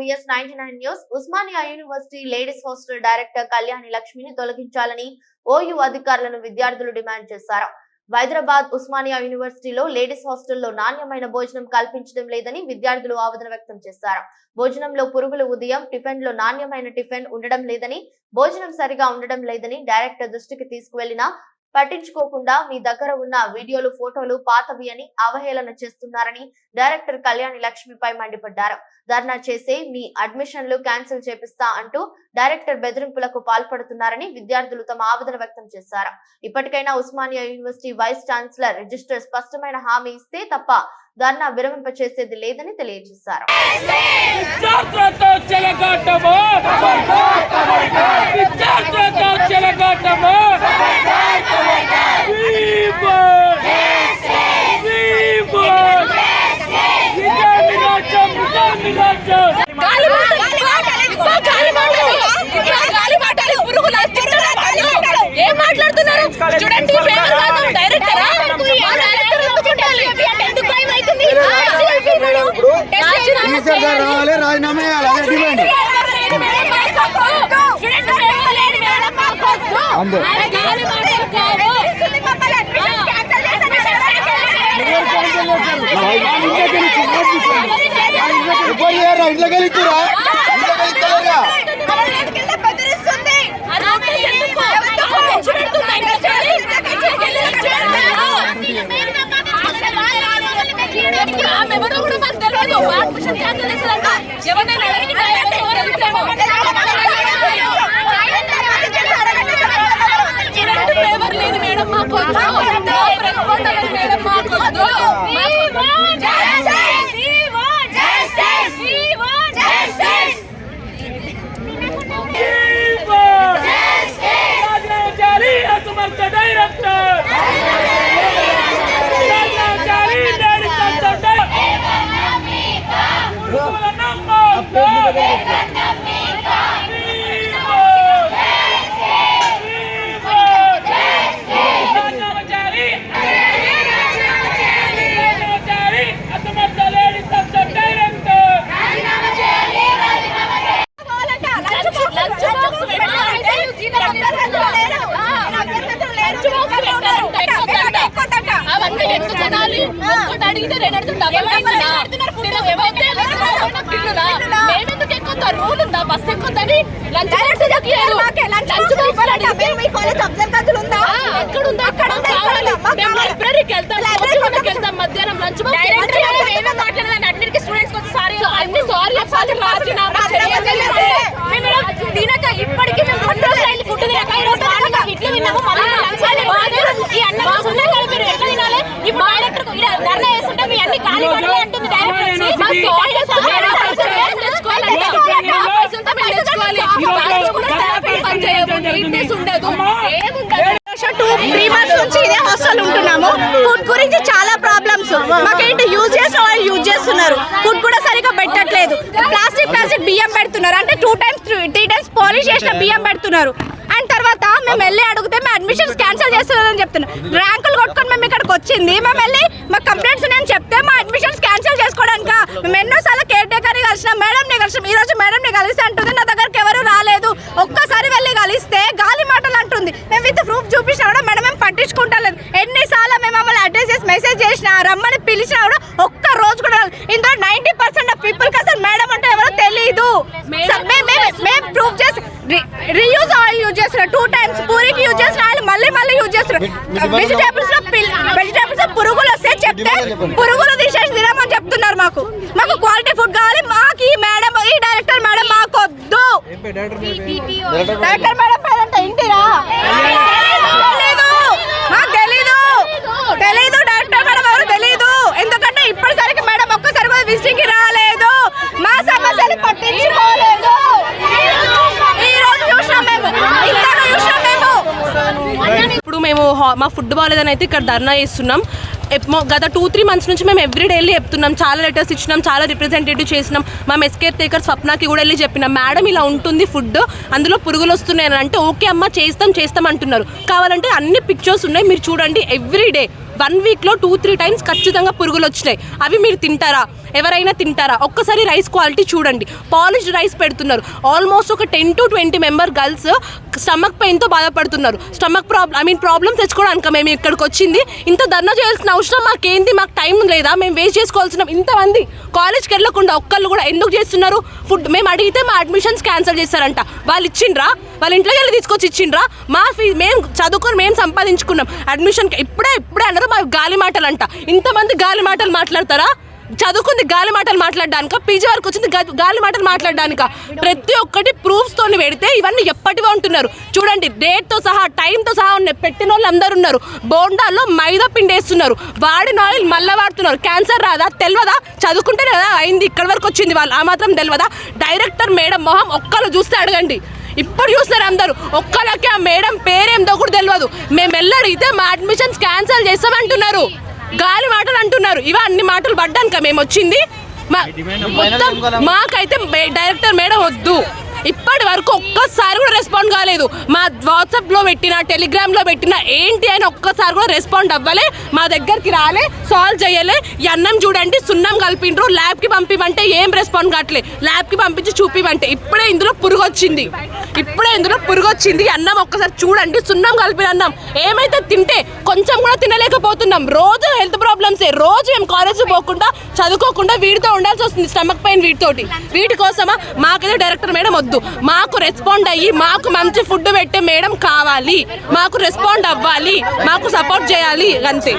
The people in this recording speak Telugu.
VS ninety nine news. Osmania university ladies hostel director Kalyani లక్ష్మిని తొలగించాలని ఓయూ అధికారులను విద్యార్థులు డిమాండ్ చేశారు. హైదరాబాద్ ఉస్మానియా యూనివర్సిటీలో లేడీస్ హాస్టల్లో నాణ్యమైన భోజనం కల్పించడం లేదని విద్యార్థులు ఆవేదన వ్యక్తం చేశారు. భోజనంలో పురుగుల ఉదయం టిఫిన్లో నాణ్యమైన టిఫిన్ ఉండడం లేదని భోజనం సరిగా ఉండడం లేదని డైరెక్టర్ దృష్టికి తీసుకువెళ్ళినా పట్టించుకోకుండా మీ దగ్గర ఉన్న వీడియోలు ఫోటోలు పాతవి అని అవహేళన చేస్తున్నారని డైరెక్టర్ కళ్యాణి లక్ష్మిపై మండిపడ్డారు. ధర్నా చేసే మీ అడ్మిషన్లు క్యాన్సిల్ చేపిస్తా అంటూ డైరెక్టర్ బెదిరింపులకు పాల్పడుతున్నారని విద్యార్థులు తమ ఆవేదన వ్యక్తం చేశారు. ఇప్పటికైనా Osmania university vice chancellor register స్పష్టమైన హామీ ఇస్తే తప్ప ధర్నా విరమింపచేసేది లేదని తెలియజేశారు. విద్యార్థులతో చెలగాటము విద్యార్థులతో చెలగాటము గాలి బాటలు, ఇంకో గాలి బాటలు, ఇంకో గాలి బాటలు, పురుగులు, పురుగులు. ఏం మాట్లాడుతున్నారు చూడండి ఫేవర్ కాదు డైరెక్టరా మా డైరెక్టర్ ఎందుకు ఉండాలి? ఎందుకు భయం అవుతుంది? గారు రావాలి రాజీనామా చేయాలి అదే డిమాండ్. అంతే. బాటలు కాదు. లేదు మేడం మాకొద్దు. నో మేడం మాకొద్దు. అసమర్థ డైరెక్టర్ రాజాచారి డైరెక్టర్ అసమర్థ లేడీస్ డైరెక్టర్ లంచ్ బాక్స్ పెట్టాలంటే లంచ్ బాక్స్ పెట్టాలంటే అవన్నీ ఎందుకు కొనాలి ఒక్కటి అడిగితే రెండు అడిగితే డబల్ మేమెందుకు ఎక్కువ రూల్ ఉందా బస్ ఎక్కువని లంచ్ లంచ్ బాక్స్ అడిగితే ఎక్కడ ఉందా అక్కడ కావాలి మేము లైబ్రరీకి వెళ్తాం కోచింగ్కి వెళ్తాం మధ్యాహ్నం లంచ్ బాక్స్ అన్నిటికీ స్టూడెంట్స్ వచ్చి సారీ అన్ని సారీ చెప్పాలి రాజీనామా చేయాలి తినక ఇప్పటికీ మేము రెండు రోజులు అయింది ఫుడ్ తినక ఈ రోజు మార్నింగ్ ఇడ్లీ తిన్నాము మళ్ళీ లంచ్ ఈ అన్నం ఉన్నాయి కదా మీరు ఎట్లా తినాలి ఇప్పుడు డైరెక్టర్ ఇక్కడ ధర్నా చేస్తుంటే మీ అన్ని గాలి పడలే అంటుంది డైరెక్టర్ మా సారీ తెచ్చుకోవాలి మా పైసలతో మేము తెచ్చుకోవాలి బ్యాంక్స్ కూడా therapy పని ఉండదు. టూ త్రీ మంత్స్ నుంచి ఇదే హాస్టల్ ఉంటున్నాము. ఫుడ్ గురించి చాలా ప్రాబ్లమ్స్ మాకేంటి యూజ్ చేసిన వాళ్ళు యూజ్ చేస్తున్నారు. ఫుడ్ కూడా సరిగా పెట్టట్లేదు. ప్లాస్టిక్ ప్లాస్టిక్ బియ్యం పెడుతున్నారు. అంటే two times three times polish చేసిన బియ్యం పెడుతున్నారు. అండ్ తర్వాత మేము వెళ్ళి అడిగితే మేము అడ్మిషన్స్ క్యాన్సిల్ చేస్తున్నారని చెప్తున్నారు. ర్యాంకులు కొట్టుకొని మేము ఇక్కడికి వచ్చింది. మేము వెళ్ళి మా కంప్లైంట్స్ ఉన్నాయని చెప్తే మా అడ్మిషన్స్ క్యాన్సిల్ చేసుకోవడానికి? మేము ఎన్నోసార్లు కేర్ టేకర్ని కలిసినాం. మేడంని కలిసినాం. ఈ రోజు మేడంని కలిసి అంటుంది. నా దగ్గరికి ఎవరు రాలేదు. ఒక్కసారి అంటుంది మేము విత్ ప్రూఫ్ చూపించినా కూడా మేడం మేము పట్టించుకుంటలేదు. ఎన్నిసార్లు మేము మమ్మల్ని అడ్రస్ చేసి మెసేజ్ చేసినా రమ్మని పిలిచినా కూడా ఒక్క రోజు కూడా. ఇందులో నైంటీ పర్సెంట్ ఆఫ్ పీపుల్కి అసలు మేడం అంటే ఎవరో తెలియదు మేము ప్రూఫ్ చేసి రీయూజ్ ఆయిల్ యూజ్ చేస్తున్నారు. టూ టైమ్స్ పూరికి యూజ్ చేసిన ఆయిల్ మళ్ళీ మళ్ళీ యూజ్ చేస్తున్నారు. వెజిటేబుల్స్లో వెజిటేబుల్స్లో పురుగులు వస్తే చెప్తే పురుగులు తీసేసి తినమని చెప్తున్నారు మాకు. మాకు క్వాలిటీ ఫుడ్ కావాలి. మాకు ఈ మేడం ఈ డైరెక్టర్ మేడం మాకు వద్దు డైరెక్టర్ మేడం పేరంట తెలీదు. మాకు తెలీదు. తెలీదు డైరెక్టర్ మేడం ఎవరు తెలీదు. ఎందుకంటే ఇప్పటిసరికి మేడం ఒక్కసారి కూడా విజిటింగ్ రాలేదు. మా సమస్యలు పట్టించుకోలేదు. ఈ రోజు చూసినాం మేము. ఇందాక చూసినాం మేము. ఇప్పుడు మేము మా ఫుడ్ బాగాలేదని అయితే ఇక్కడ ధర్నా చేస్తున్నాం. గత టూ త్రీ మంత్స్ నుంచి మేము ఎవ్రీ డైలీ చెప్తున్నాం. చాలా లెటర్స్ ఇచ్చినాం చాలా రిప్రజెంటేటివ్ చేసినాం. మా మెస్కేర్ టేకర్ స్వప్నకి కూడా వెళ్ళి చెప్పినాం. మేడం ఇలా ఉంటుంది ఫుడ్ అందులో పురుగులు వస్తున్నాయి అని అంటే ఓకే అమ్మ చేస్తాం చేస్తాం అంటున్నారు. కావాలంటే అన్ని పిక్చర్స్ ఉన్నాయి మీరు చూడండి. ఎవ్రీ డే వన్ వీక్లో టూ త్రీ టైమ్స్ ఖచ్చితంగా పురుగులు వచ్చినాయి. అవి మీరు తింటారా? ఎవరైనా తింటారా? ఒక్కసారి రైస్ క్వాలిటీ చూడండి. పాలిష్డ్ రైస్ పెడుతున్నారు. ఆల్మోస్ట్ ఒక ten to twenty member girls stomach పెయిన్తో బాధపడుతున్నారు. Stomach problem I mean problem తెచ్చుకోవడానికి మేము ఇక్కడికి వచ్చింది. ఇంత ధర్నా చేయాల్సిన అవసరం మాకేంది? మాకు టైం లేదా? మేము వేస్ట్ చేసుకోవాల్సిన ఇంతమంది కాలేజ్కి వెళ్ళకుండా ఒక్కళ్ళు కూడా ఎందుకు చేస్తున్నారు? ఫుడ్ మేము అడిగితే మా అడ్మిషన్స్ క్యాన్సిల్ చేస్తారంట వాళ్ళు ఇచ్చిండ్రా? వాళ్ళ ఇంట్లోకి వెళ్ళి తీసుకొచ్చి ఇచ్చిండ్రా? మా ఫీ మేము చదువుకొని మేము సంపాదించుకున్నాం. అడ్మిషన్ ఇప్పుడే ఇప్పుడే అన్నారు మా గాలి మాటలు అంట ఇంతమంది గాలి మాటలు మాట్లాడతారా? చదువుకుంది గాలి మాటలు మాట్లాడడానిక? పీజీ వరకు వచ్చింది గాలి మాటలు మాట్లాడడానిక? ప్రతి ఒక్కటి ప్రూఫ్స్ తోని పెడితే ఇవన్నీ ఎప్పటివో ఉంటున్నారు. చూడండి డేట్తో సహా టైంతో సహా ఉన్నాయి పెట్టిన వాళ్ళు అందరు ఉన్నారు. బోండాల్లో మైదా పిండి వేస్తున్నారు. వాడిన ఆయిల్ మళ్ళీ వాడుతున్నారు. క్యాన్సర్ రాదా? తెలియదా చదువుకుంటేనే కదా అయింది ఇక్కడ వరకు వచ్చింది వాళ్ళు. ఆ మాత్రం తెలియదా డైరెక్టర్ మేడం మొహం ఒక్కరు చూస్తే అడగండి. ఇప్పుడు చూస్తారు అందరూ. ఒక్కళ్ళకి ఆ మేడం పేరేందో కూడా తెలియదు మేము వెళ్ళడిగితే మా అడ్మిషన్స్ క్యాన్సిల్ చేస్తామంటున్నారు. గాలి మాటలు అంటున్నారు. ఇవన్నీ అన్ని మాటలు పడ్డాక మేము వచ్చింది. మొత్తం మాకైతే డైరెక్టర్ మేడం వద్దు. ఇప్పటి వరకు ఒక్కసారి కూడా రెస్పాండ్ కాలేదు. మా వాట్సాప్లో పెట్టిన టెలిగ్రామ్లో పెట్టిన ఏంటి అని ఒక్కసారి కూడా రెస్పాండ్ అవ్వలే. మా దగ్గరికి రాలే సాల్వ్ చేయలే. అన్నం చూడండి సున్నం కలిపిండ్రు. ల్యాబ్కి పంపిమంటే ఏం రెస్పాండ్ కావట్లే ల్యాబ్కి పంపించి చూపిమంటే. ఇప్పుడే ఇందులో పురుగు వచ్చింది ఇప్పుడే ఇందులో పురుగు వచ్చింది అన్నం ఒక్కసారి చూడండి. సున్నం కలిపిన అన్నం. ఏమైతే తింటే కొంచెం కూడా తినలేకపోతున్నాం. రోజు హెల్త్ ప్రాబ్లమ్సే రోజు మేము కాలేజ్ పోకుండా చదువుకోకుండా వీటితో ఉండాల్సి వస్తుంది స్టమక్ పెయిన్ వీటితోటి వీటి కోసమా మాకైతే డైరెక్టర్ మేడం వద్దు. మాకు రెస్పాండ్ అయ్యి మాకు మంచి ఫుడ్ పెట్టే మేడం కావాలి. మాకు రెస్పాండ్ అవ్వాలి. మాకు సపోర్ట్ చేయాలి. అంతే.